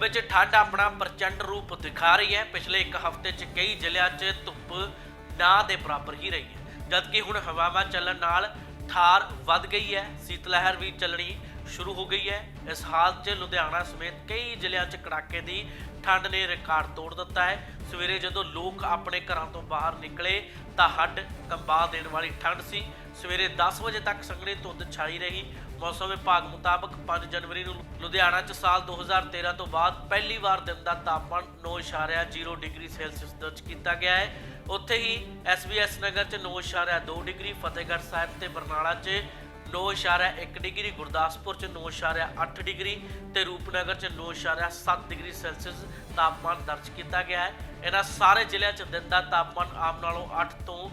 ਵਿੱਚ ਠੰਡ ਆਪਣਾ ਪ੍ਰਚੰਡ ਰੂਪ ਦਿਖਾ ਰਹੀ ਹੈ। ਪਿਛਲੇ ਇੱਕ ਹਫ਼ਤੇ 'ਚ ਕਈ ਜ਼ਿਲ੍ਹਿਆਂ 'ਚ ਧੁੱਪ ਨਾ ਦੇ ਬਰਾਬਰ ਹੀ ਰਹੀ ਹੈ। ਜਦਕਿ ਹੁਣ ਹਵਾਵਾਂ ਚੱਲਣ ਨਾਲ ਠਾਰ ਵੱਧ ਗਈ ਹੈ ਸੀਤ ਲਹਿਰ ਵੀ ਚੱਲਣੀ ਸ਼ੁਰੂ ਹੋ ਗਈ ਹੈ। ਇਸ ਹਾਲਤ 'ਚ ਲੁਧਿਆਣਾ ਸਮੇਤ ਕਈ ਜ਼ਿਲ੍ਹਿਆਂ 'ਚ ਕੜਾਕੇ ਦੀ ਠੰਡ ਨੇ ਰਿਕਾਰਡ ਤੋੜ ਦਿੱਤਾ ਹੈ। ਸਵੇਰੇ ਜਦੋਂ ਲੋਕ ਆਪਣੇ ਘਰਾਂ ਤੋਂ ਬਾਹਰ ਨਿਕਲੇ ਤਾਂ ਹੱਡ ਕੰਬਾ ਦੇਣ ਵਾਲੀ ਠੰਡ ਸੀ। ਸਵੇਰੇ 10 ਵਜੇ ਤੱਕ ਸੰਘਣੀ ਧੁੰਦ ਛਾਈ ਰਹੀ। ਮੌਸਮ ਵਿਭਾਗ ਮੁਤਾਬਕ 5 ਜਨਵਰੀ ਨੂੰ ਲੁਧਿਆਣਾ 'ਚ ਸਾਲ 2013 ਤੋਂ ਬਾਅਦ ਪਹਿਲੀ ਵਾਰ ਦਿਨ ਦਾ ਤਾਪਮਾਨ 9.0 ਡਿਗਰੀ ਸੈਲਸੀਅਸ ਦਰਜ ਕੀਤਾ ਗਿਆ ਹੈ। ਉੱਥੇ ਹੀ ਐਸਬੀਐਸ ਨਗਰ 'ਚ 9.2 ਡਿਗਰੀ, ਫਤਿਹਗੜ੍ਹ ਸਾਹਿਬ ਤੇ ਬਰਨਾਲਾ 'ਚ 9.1 ਡਿਗਰੀ, ਗੁਰਦਾਸਪੁਰ 'ਚ 9.8 ਡਿਗਰੀ ਤੇ ਰੂਪਨਗਰ 'ਚ 9.7 ਡਿਗਰੀ ਸੈਲਸੀਅਸ ਤਾਪਮਾਨ ਦਰਜ ਕੀਤਾ ਗਿਆ ਹੈ। ਇਹਨਾਂ ਸਾਰੇ ਜ਼ਿਲ੍ਹਿਆਂ 'ਚ ਦਿਨ ਦਾ ਤਾਪਮਾਨ ਆਮ ਨਾਲੋਂ 8 ਤੋਂ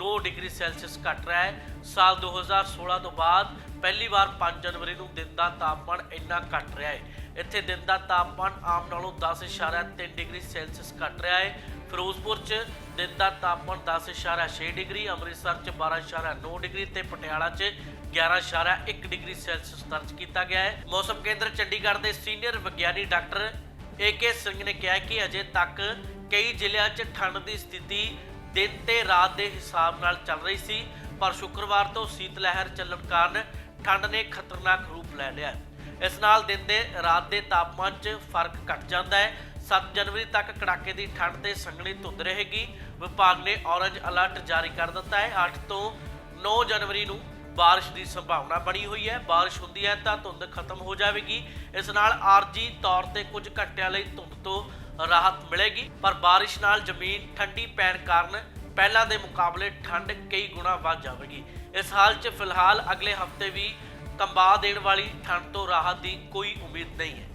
9 ਡਿਗਰੀ ਸੈਲਸੀਅਸ ਘਟ ਰਿਹਾ ਹੈ। ਸਾਲ 2016 ਤੋਂ ਬਾਅਦ ਪਹਿਲੀ ਵਾਰ 5 ਜਨਵਰੀ ਨੂੰ ਦਿਨ ਦਾ ਤਾਪਮਾਨ ਇੰਨਾ ਘਟ ਰਿਹਾ ਹੈ। ਇੱਥੇ ਦਿਨ ਦਾ ਤਾਪਮਾਨ ਆਮ ਨਾਲੋਂ 10.3 ਡਿਗਰੀ ਸੈਲਸੀਅਸ ਘਟ ਰਿਹਾ ਹੈ। ਫਿਰੋਜ਼ਪੁਰ 'ਚ ਦਿਨ ਦਾ ਤਾਪਮਾਨ 10.6 ਡਿਗਰੀ, ਅੰਮ੍ਰਿਤਸਰ 'ਚ 12.9 ਡਿਗਰੀ ਤੇ ਪਟਿਆਲਾ 'ਚ 11.1 ਡਿਗਰੀ ਸੈਲਸੀਅਸ ਦਰਜ ਕੀਤਾ ਗਿਆ ਹੈ। ਮੌਸਮ ਕੇਂਦਰ ਚੰਡੀਗੜ੍ਹ ਦੇ ਸੀਨੀਅਰ ਵਿਗਿਆਨੀ ਡਾਕਟਰ ਏਕੇ ਸਿੰਘ ਨੇ ਕਿਹਾ ਕਿ ਅਜੇ ਤੱਕ ਕਈ ਜ਼ਿਲ੍ਹਿਆਂ 'ਚ ਠੰਡ ਦੀ ਸਥਿਤੀ ਦਿਨ ਤੇ ਰਾਤ ਦੇ ਹਿਸਾਬ ਨਾਲ ਚੱਲ ਰਹੀ ਸੀ, ਪਰ ਸ਼ੁੱਕਰਵਾਰ ਤੋਂ ਸੀਤ ਲਹਿਰ ਚੱਲਣ ਕਾਰਨ ਠੰਡ ਨੇ ਖਤਰਨਾਕ ਰੂਪ ਲੈ ਲਿਆ। ਇਸ ਨਾਲ ਦਿਨ ਦੇ ਰਾਤ ਦੇ ਤਾਪਮਾਨ 'ਚ ਫ਼ਰਕ ਘਟ ਜਾਂਦਾ ਹੈ। 7 ਜਨਵਰੀ ਤੱਕ ਕੜਾਕੇ ਦੀ ਠੰਡ ਤੇ ਸੰਘਣੀ ਧੁੰਦ ਰਹੇਗੀ। ਵਿਭਾਗ ਨੇ ਔਰੰਜ ਅਲਰਟ ਜਾਰੀ ਕਰ ਦਿੱਤਾ ਹੈ। 8 ਤੋਂ 9 ਜਨਵਰੀ ਨੂੰ ਬਾਰਿਸ਼ ਦੀ ਸੰਭਾਵਨਾ ਬਣੀ ਹੋਈ ਹੈ। ਬਾਰਿਸ਼ ਹੁੰਦੀ ਹੈ ਤਾਂ ਧੁੰਦ ਖਤਮ ਹੋ ਜਾਵੇਗੀ। ਇਸ ਨਾਲ ਆਰਜੀ ਤੌਰ ਤੇ ਕੁਝ ਘੰਟਿਆਂ ਲਈ ਧੁੰਦ ਤੋਂ ਰਾਹਤ ਮਿਲੇਗੀ, ਪਰ ਬਾਰਿਸ਼ ਨਾਲ ਜ਼ਮੀਨ ਠੰਡੀ ਪੈਣ ਕਾਰਨ ਪਹਿਲਾਂ ਦੇ ਮੁਕਾਬਲੇ ਠੰਡ ਕਈ ਗੁਣਾ ਵੱਧ ਜਾਵੇਗੀ। ਇਸ ਹਾਲ 'ਚ ਫਿਲਹਾਲ ਅਗਲੇ ਹਫ਼ਤੇ ਵੀ ਕੰਬਾ ਦੇਣ ਵਾਲੀ ਠੰਡ ਤੋਂ ਰਾਹਤ ਦੀ ਕੋਈ ਉਮੀਦ ਨਹੀਂ ਹੈ।